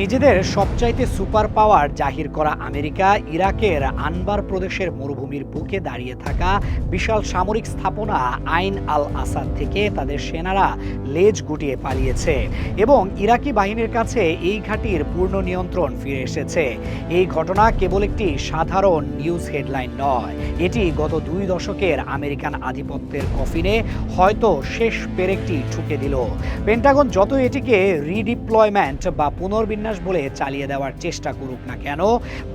নিজেদের সবচাইতে super power জাহির করা আমেরিকা, ইরাকের আনবার প্রদেশের মরুভূমির বুকে দাঁড়িয়ে থাকা বিশাল সামরিক স্থাপনা আইন আল আসাদ থেকে তাদের সেনারা লেজ গুটিয়ে পালিয়েছে এবং ইরাকি বাহিনীর কাছে এই ঘাঁটির পূর্ণ নিয়ন্ত্রণ ফিরে এসেছে। এই ঘটনা কেবল একটি সাধারণ নিউজ হেডলাইন নয়, এটি গত দুই দশকের আমেরিকান আধিপত্যের কফিনে হয়তো শেষ পেরেকটি ঠুকে দিল। পেন্টাগন যত এটিকে রিডিপ্লয়মেন্ট বা পুনর্বিন্যাস বলে চালিয়ে দেওয়ার চেষ্টা করুক না কেন?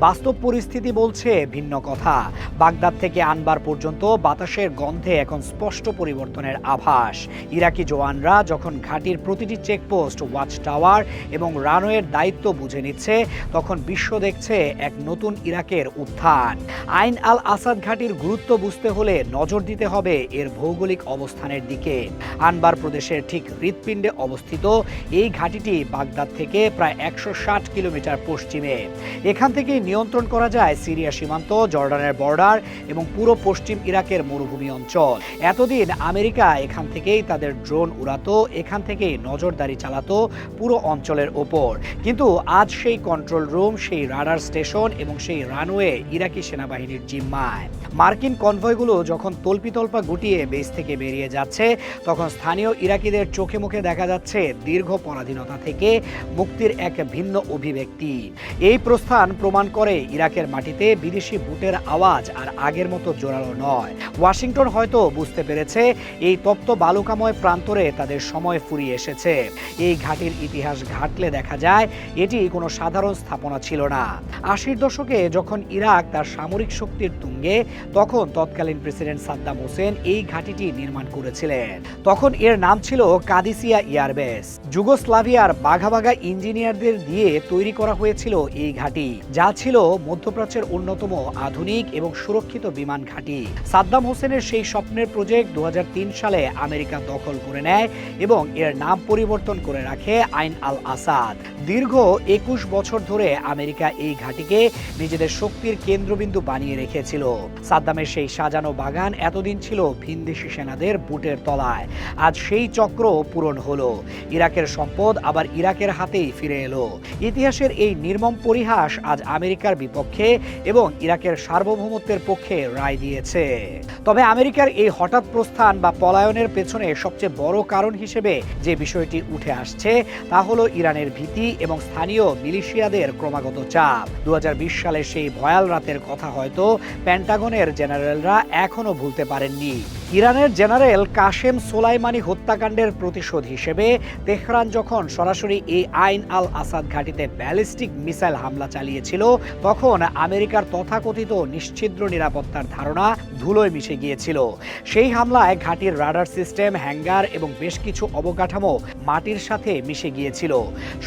বাস্তব পরিস্থিতি বলছে ভিন্ন কথা। বাগদাদ থেকে আনবার পর্যন্ত বাতাসের গন্ধে এখন স্পষ্ট পরিবর্তনের আভাস। ইরাকি জওয়ানরা যখন ঘাটির প্রতিটি চেকপোস্ট ওয়াচ টাওয়ার এবং রানওয়ের দায়িত্ব বুঝে নিচ্ছে, তখন বিশ্ব দেখছে এক নতুন ইরাকের উত্থান। আইন আল আসাদ ঘাটির গুরুত্ব বুঝতে হলে নজর দিতে হবে এর ভৌগোলিক অবস্থানের দিকে। আনবার প্রদেশের ঠিক হৃৎপিণ্ডে অবস্থিত এই ঘাটিটি বাগদাদ থেকে প্রায় একশো ষাট কিলোমিটার পশ্চিমে। এখান থেকে নিয়ন্ত্রণ করা যায় সিরিয়া সীমান্ত, জর্ডানের বর্ডার এবং পুরো পশ্চিম ইরাকের মরুভূমি অঞ্চল। এতদিন আমেরিকা এখান থেকেই তাদের ড্রোন উড়াতো, এখান থেকেই নজরদারি চালাতো পুরো অঞ্চলের ওপর। কিন্তু আজ সেই কন্ট্রোল রুম, সেই রাডার স্টেশন এবং সেই রানওয়ে ইরাকি সেনাবাহিনীর জিম্মায়। মার্কিন কনভয়গুলো যখন তল্পিতল্পা গুটিয়ে বেস থেকে বেরিয়ে যাচ্ছে, তখন স্থানীয় ইরাকিদের চোখে মুখে দেখা যাচ্ছে দীর্ঘ পরাধীনতা থেকে মুক্তির এক ভিন্ন অভিব্যক্তি। এই প্রস্থান প্রমাণ করে ইরাকের মাটিতে বিদেশি বুটের আওয়াজ আর আগের মতো জোরালো নয়। ওয়াশিংটন হয়তো বুঝতে পেরেছে, এই তপ্ত বালুকাময় প্রান্তরে তাদের সময় ফুরিয়ে এসেছে। এই ঘাটির ইতিহাস ঘাটলে দেখা যায়, এটি কোনো সাধারণ স্থাপনা ছিল না। আশির দশকে যখন ইরাক তার সামরিক শক্তির তুঙ্গে, তখন তৎকালীন প্রেসিডেন্ট সাদ্দাম হোসেন এই ঘাঁটিটি নির্মাণ করেছিলেন। তখন এর নাম ছিল কাদিসিয়া এয়ারবেস। যুগোস্লাভিয়ার বাঘা বাঘা ইঞ্জিনিয়ারদের দিয়ে তৈরি করা হয়েছিল এই ঘাঁটি, যা ছিল মধ্যপ্রাচ্যের অন্যতম আধুনিক এবং সুরক্ষিত বিমান ঘাঁটি। সাদ্দাম হোসেনের সেই স্বপ্নের প্রজেক্ট দু হাজার তিন সালে আমেরিকা দখল করে নেয় এবং এর নাম পরিবর্তন করে রাখে আইন আল আসাদ। দীর্ঘ একুশ বছর ধরে আমেরিকা এই ঘাঁটিকে নিজেদের শক্তির কেন্দ্রবিন্দু বানিয়ে রেখেছিল। সাদ্দামের সেই সাজানো বাগান এতদিন ছিল ভিনদেশি সেনাদের বুটের তলায়। আজ সেই চক্র পূরণ হলো। ইরাকের সম্পদ আবার ইরাকের হাতেই ফিরে এলো। ইতিহাসের এই নির্মম পরিহাস আজ আমেরিকার বিপক্ষে এবং ইরাকের সার্বভৌমত্বের পক্ষে রায় দিয়েছে। তবে আমেরিকার এই হঠাৎ প্রস্থান বা পলায়নের পেছনে সবচেয়ে বড় কারণ হিসেবে যে বিষয়টি উঠে আসছে, তা হলো ইরানের ভীতি এবং স্থানীয় মিলিশিয়াদের ক্রমাগত চাপ। দু সালের সেই ভয়াল রাতের কথা হয়তো প্যান্টাগনের জেনারেলরা এখনও ভুলতে পারেননি। ইরানের জেনারেল কাশেম সোলাইমানি হত্যাকাণ্ডের প্রতিশোধ হিসেবে তেহরান যখন সরাসরি এই আইন আল আসাদ ঘাঁটিতে ব্যালিস্টিক মিসাইল হামলা চালিয়েছিল, তখন আমেরিকার তথাকথিত নিশ্ছিদ্র নিরাপত্তার ধারণা ধুলোয় মিশে গিয়েছিল। সেই হামলায় ঘাঁটির রাডার সিস্টেম, হ্যাঙ্গার এবং বেশ কিছু অবকাঠামো মাটির সাথে মিশে গিয়েছিল।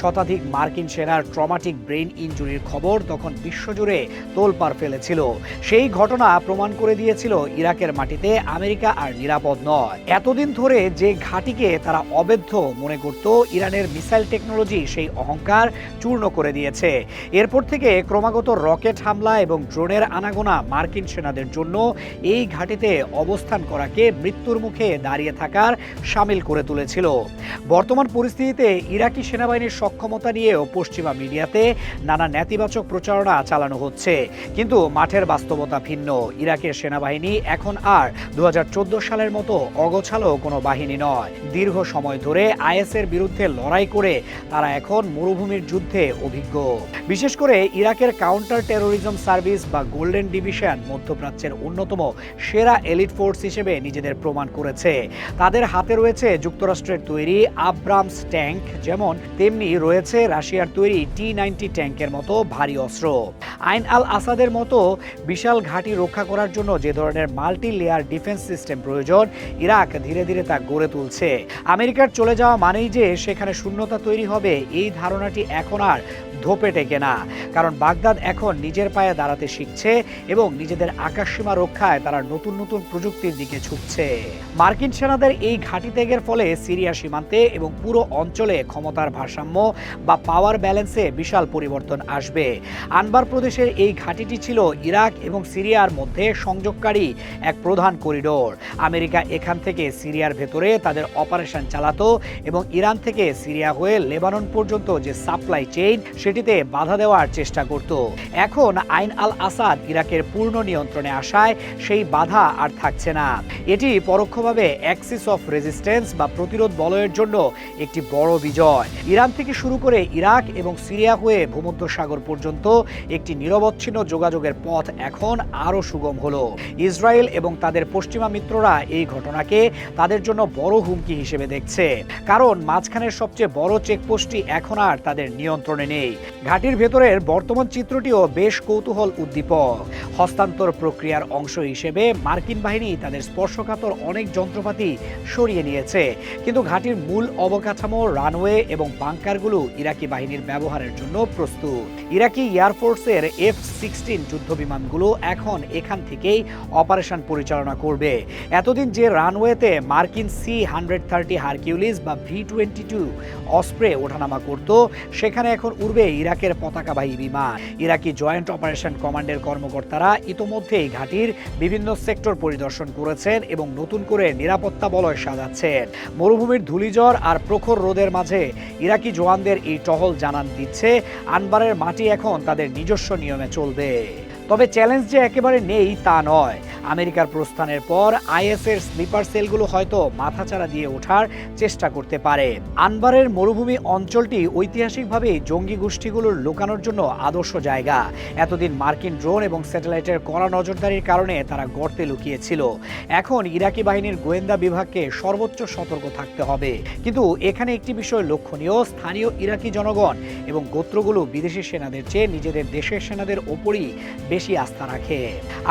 শতাধিক মার্কিন সেনার ট্রমাটিক ব্রেন ইঞ্জুরির খবর তখন বিশ্বজুড়ে তোলপাড় ফেলেছিল। সেই ঘটনা প্রমাণ করে দিয়েছিল ইরাকের মাটিতে আমেরিকা আর নিরাপদ নয়। এতদিন ধরে যে ঘাঁটিকে তারা অবৈধ মনে করত, ইরানের মিসাইল টেকনোলজি সেই অহংকার চূর্ণ করে দিয়েছে। এরপর থেকে ক্রমাগত রকেট হামলা এবং ড্রোনের আনাগোনা মার্কিন সেনাদের জন্য এই ঘাঁটিতে অবস্থান করাকে মৃত্যুর মুখে দাঁড়িয়ে থাকার সামিল করে তুলেছিল। বর্তমান পরিস্থিতিতে ইরাকি সেনাবাহিনীর সক্ষমতা নিয়েও পশ্চিমা মিডিয়াতে নানা নেতিবাচক প্রচারণা চালানো হচ্ছে। কিন্তু মাঠের বাস্তবতা ভিন্ন। ইরাকের সেনাবাহিনী এখন আর দু সালের মতো অগোছালো কোনো বাহিনী নয়। দীর্ঘ সময় ধরে আইএসের বিরুদ্ধে লড়াই করে তারা এখন মরুভূমির যুদ্ধে অভিজ্ঞ। বিশেষ করে ইরাকের কাউন্টার টেরোরিজম সার্ভিস বা গোল্ডেন ডিভিশন মধ্যপ্রাচ্যের অন্যতম সেরা এলিট ফোর্স হিসেবে নিজেদের প্রমাণ করেছে। তাদের হাতে রয়েছে যুক্তরাষ্ট্রের তৈরি আব্রামস ট্যাঙ্ক যেমন তেমনি রয়েছে রাশিয়ার তৈরি টি নাইনটি ট্যাঙ্কের মতো ভারী অস্ত্র। আইন আল আসাদের মতো বিশাল ঘাঁটি রক্ষা করার জন্য যে ধরনের মাল্টি লেয়ার ডিফেন্স সিস্টেম প্রয়োজন। ইরাক ধীরে ধীরে তা গড়ে তুলছে। আমেরিকার চলে যাওয়া মানেই যে সেখানে শূন্যতা তৈরি হবে, এই ধারণাটি এখন আর ধোপে টেকে না। কারণ বাগদাদ এখন নিজের পায়ে দাঁড়াতে শিখছে এবং নিজেদের আকাশসীমা রক্ষায় তারা নতুন নতুন প্রযুক্তির দিকে ঝুঁকছে মার্কিন সেনাদের এই ঘাঁটি ত্যাগের ফলে সিরিয়া সীমান্তে এবং পুরো অঞ্চলে ক্ষমতার ভারসাম্য বা পাওয়ার ব্যালেন্সে বিশাল পরিবর্তন আসবে। আনবার প্রদেশের এই ঘাঁটিটি ছিল ইরাক এবং সিরিয়ার মধ্যে সংযোগকারী এক প্রধান করিডোর। আমেরিকা এখান থেকে সিরিয়ার ভেতরে তাদের অপারেশন চালাতো এবং ইরান থেকে সিরিয়া হয়ে লেবানন পর্যন্ত যে সাপ্লাই চেইন সেটিতে বাধা দেওয়ার চেষ্টা করত। এখন আইন আল আসাদ ইরাকের পূর্ণ নিয়ন্ত্রণে আসায় সেই বাধা আর থাকছে না। এটি পরোক্ষভাবে অ্যাক্সিস অফ রেজিস্ট্যান্স বা প্রতিরোধ বলয়ের জন্য একটি বড় বিজয়। ইরান থেকে শুরু করে ইরাক এবং সিরিয়া হয়ে ভূমধ্যসাগর পর্যন্ত একটি নিরবচ্ছিন্ন যোগাযোগের পথ এখন আরও সুগম হলো। ইসরায়েল এবং তাদের পশ্চিমা মিত্ররা এই ঘটনাকে তাদের জন্য বড় হুমকি হিসেবে দেখছে। কারণ মাঝখানের সবচেয়ে বড় চেকপোস্টটি এখন আর তাদের নিয়ন্ত্রণে নেই। ঘাটির ভেতরের বর্তমান চিত্রটিও বেশ কৌতূহল উদ্দীপক। হস্তান্তর প্রক্রিয়ার অংশ হিসেবে মার্কিন বাহিনী তাদের স্পর্শকাতর অনেক যন্ত্রপাতি সরিয়ে নিয়েছে। কিন্তু ঘাটির মূল অবকাঠামো, রানওয়ে এবং বাংকারগুলো ইরাকি বাহিনীর ব্যবহারের জন্য প্রস্তুত। ইরাকি এয়ারফোর্সের এফ সিক্সটিন যুদ্ধ বিমানগুলো এখন এখান থেকেই অপারেশন পরিচালনা করবে। এতদিন যে রানওয়েতে মার্কিন সি হান্ড্রেড থার্টি হারকিউলিস বা ভি টোয়েন্টি টু অস্প্রে ওঠানামা করত, সেখানে এখন উড়বে ইরাকের পতাকাবাহী বিমান। ইরাকি জয়েন্ট অপারেশন কমান্ডের কর্মকর্তারা ইতোমধ্যেই ঘাটির বিভিন্ন সেক্টর পরিদর্শন করেছেন এবং নতুন করে নিরাপত্তা বলয় সাজাচ্ছেন। মরুভূমির ধুলিঝড় আর প্রখর রোদের মাঝে ইরাকি জওয়ানদের এই টহল জানান দিচ্ছে, আনবারের মাটি এখন তাদের নিজস্ব নিয়মে চলবে। তবে চ্যালেঞ্জ যে একেবারে নেই তা নয়। আমেরিকার প্রস্থানের পর আইএসের স্লিপার সেলগুলো হয়তো মাথাচাড়া দিয়ে ওঠার চেষ্টা করতে পারে। আনবারের মরুভূমি অঞ্চলটি ঐতিহাসিকভাবে জঙ্গি গোষ্ঠীগুলোর লুকানোর জন্য আদর্শ জায়গা। এতদিন মার্কিন ড্রোন এবং স্যাটেলাইটের কড়া নজরদারির কারণে তারা গর্তে লুকিয়েছিল। এখন ইরাকি বাহিনীর গোয়েন্দা বিভাগকে সর্বোচ্চ সতর্ক থাকতে হবে। কিন্তু এখানে একটি বিষয় লক্ষণীয়, স্থানীয় ইরাকি জনগণ এবং গোত্রগুলো বিদেশি সেনাদের চেয়ে নিজেদের দেশের সেনাদের ওপরই বেশি আস্থা রাখে।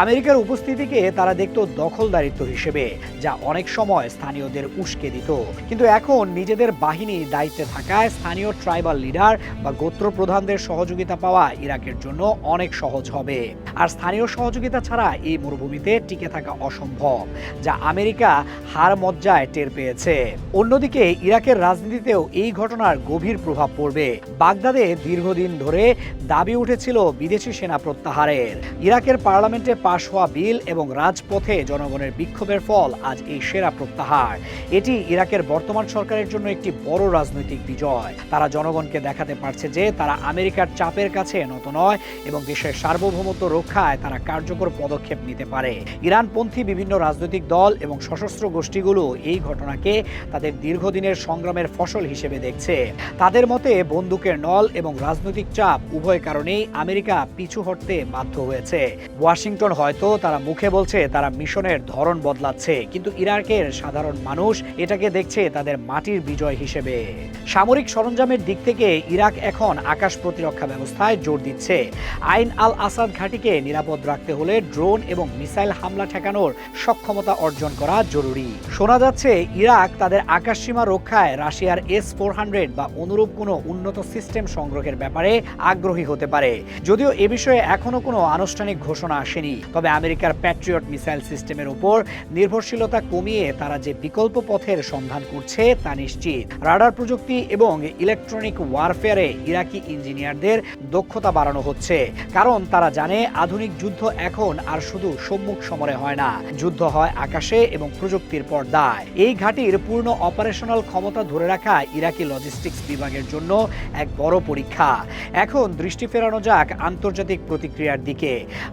আমেরিকার উপস্থিতিকে তারা দেখত দখলদারিত্ব হিসেবে, যা অনেক সময় স্থানীয়দের উস্কে দিত। কিন্তু এখন নিজেদের বাহিনী দায়িত্বে থাকায় স্থানীয় ট্রাইবাল লিডার বা গোত্র প্রধানদের সহযোগিতা পাওয়া ইরাকের জন্য অনেক সহজ হবে। আর স্থানীয় সহযোগিতা ছাড়া এই মরুভূমিতে টিকে থাকা অসম্ভব, যা আমেরিকা হার মজ্জায় টের পেয়েছে। অন্যদিকে, ইরাকের রাজনীতিতেও এই ঘটনার গভীর প্রভাব পড়বে। বাগদাদে দীর্ঘদিন ধরে দাবি উঠেছিল বিদেশি সেনা প্রত্যাহারের। ইরাকের পার্লামেন্টে পাশ হওয়া বিল এবং রাজপথে জনগণের বিক্ষোভের ফল আজ এই সেরা প্রত্যাহার। এটি ইরাকের বর্তমান সরকারের জন্য একটি বড় রাজনৈতিক বিজয়। তারা জনগণকে দেখাতে পারছে যে তারা আমেরিকার চাপের কাছে নত নয় এবং দেশের সার্বভৌমত্ব রক্ষায় তারা কার্যকর পদক্ষেপ নিতে পারে। ইরানপন্থী বিভিন্ন রাজনৈতিক দল এবং সশস্ত্র গোষ্ঠীগুলো এই ঘটনাকে তাদের দীর্ঘদিনের সংগ্রামের ফসল হিসেবে দেখছে। তাদের মতে বন্দুকের নল এবং রাজনৈতিক চাপ উভয় কারণেই আমেরিকা পিছু হটতে বাধ্য হয়েছে। ওয়াশিংটন হয়তো তারা মুখে বলছে তারা মিশনের ধরন বদলাচ্ছে, কিন্তু ইরাকের সাধারণ মানুষ এটাকে দেখছে তাদের মাটির বিজয় হিসেবে। সামরিক সরঞ্জামের দিক থেকে ইরাক এখন আকাশ প্রতিরক্ষা ব্যবস্থায় জোর দিচ্ছে। আইন আল আসাদ ঘাঁটিকে নিরাপদ রাখতে হলে ড্রোন এবং মিসাইল হামলা ঠেকানোর সক্ষমতা অর্জন করা জরুরি। শোনা যাচ্ছে, ইরাক তাদের আকাশসীমা রক্ষায় রাশিয়ার এস ফোর হান্ড্রেড বা অনুরূপ কোনো উন্নত সিস্টেম সংগ্রহের ব্যাপারে আগ্রহী হতে পারে। যদিও এ বিষয়ে এখনও কোনো আনুষ্ঠানিক ঘোষণা আসেনি। তবে আমেরিকার প্যাট্রিয়ট মিসাইল সিস্টেমের উপর নির্ভরশীলতা কমিয়ে তারা যে বিকল্প পথের সন্ধান করছে তা নিশ্চিত। রাডার প্রযুক্তি এবং ইলেকট্রনিক ওয়ারফেয়ারে ইরাকি ইঞ্জিনিয়ারদের দক্ষতা বাড়ানো হচ্ছে। কারণ তারা জানে আধুনিক যুদ্ধ এখন আর শুধু সম্মুখ সমরে হয় না। যুদ্ধ হয় আকাশে এবং প্রযুক্তির পর্দায়। এই ঘাটির পূর্ণ অপারেশনাল ক্ষমতা ধরে রাখা ইরাকি লজিস্টিক্স বিভাগের জন্য এক বড় পরীক্ষা। এখন দৃষ্টি ফেরানো যাক আন্তর্জাতিক প্রতিক্রিয়ার দিকে।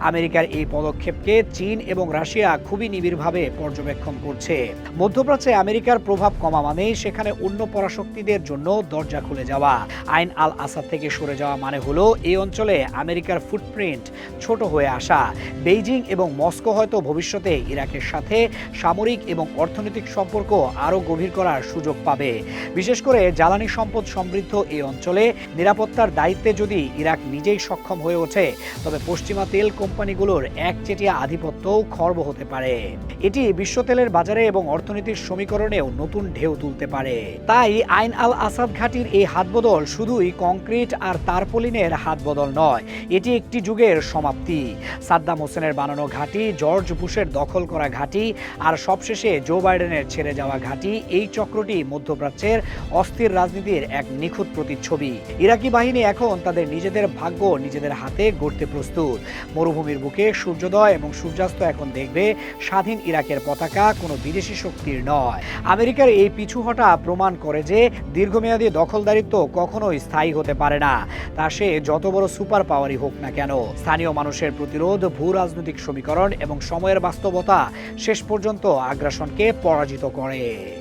আমেরিকার এই পদক্ষেপকে চীন এবং রাশিয়া খুবই নিবিড়ভাবে পর্যবেক্ষণ করছে। মধ্যপ্রাচ্যে আমেরিকার প্রভাব কমা মানেই সেখানে অন্য পরাশক্তিদের জন্য দরজা খুলে যাওয়া। আইন আল আসাদ থেকে সরে যাওয়া মানে হলো এই অঞ্চলে আমেরিকার ফুটপ্রিন্ট ছোট হয়ে আসা। বেইজিং এবং মস্কো হয়তো ভবিষ্যতে ইরাকের সাথে সামরিক এবং অর্থনৈতিক সম্পর্ক আরও গভীর করার সুযোগ পাবে। বিশেষ করে জ্বালানি সম্পদ সমৃদ্ধ এই অঞ্চলে নিরাপত্তার দায়িত্বে যদি ইরাক নিজেই সক্ষম হয়ে ওঠে, তবে পশ্চিমা তেল কোম্পানিগুলোর একচেটিয়া আধিপত্যও খর্ব হতে পারে। এটি বিশ্ব তেলের বাজারে এবং অর্থনীতির সমীকরণেও নতুন ঢেউ তুলতে পারে। তাই আইন আল আসাদ ঘাটির এই হাতবদল শুধুই কংক্রিট আর তারপলিনের হাতবদল নয়, এটি একটি যুগের সমাপ্তি। সাদ্দাম হোসেনের বানানো ঘাঁটি, জর্জ বুশের দখল করা ঘাঁটি আর সবশেষে জো বাইডেনের ছেড়ে যাওয়া ঘাঁটি, এই চক্রটি মধ্যপ্রাচ্যের অস্থির রাজনীতির এক নিখুঁত প্রতিচ্ছবি। ইরাকি বাহিনী এখন তাদের নিজেদের ভাগ্য নিজেদের হাতে গড়তে প্রস্তুত। মরুভূমির বুকে সূর্যোদয় এবং সূর্যাস্ত এখন দেখবে স্বাধীন ইরাকের পতাকা কোনো বিদেশি শক্তির নয়। আমেরিকার এই পিছু হটা প্রমাণ করে যে দীর্ঘমেয়াদী দখলদারিত্ব কখনোই স্থায়ী হতে পারে না। তা সে যত বড় সুপার পাওয়ারই হোক না কেন, স্থানীয় মানুষের প্রতিরোধ, ভূ রাজনৈতিক সমীকরণ এবং সময়ের বাস্তবতা শেষ পর্যন্ত আগ্রাসনকে পরাজিত করে।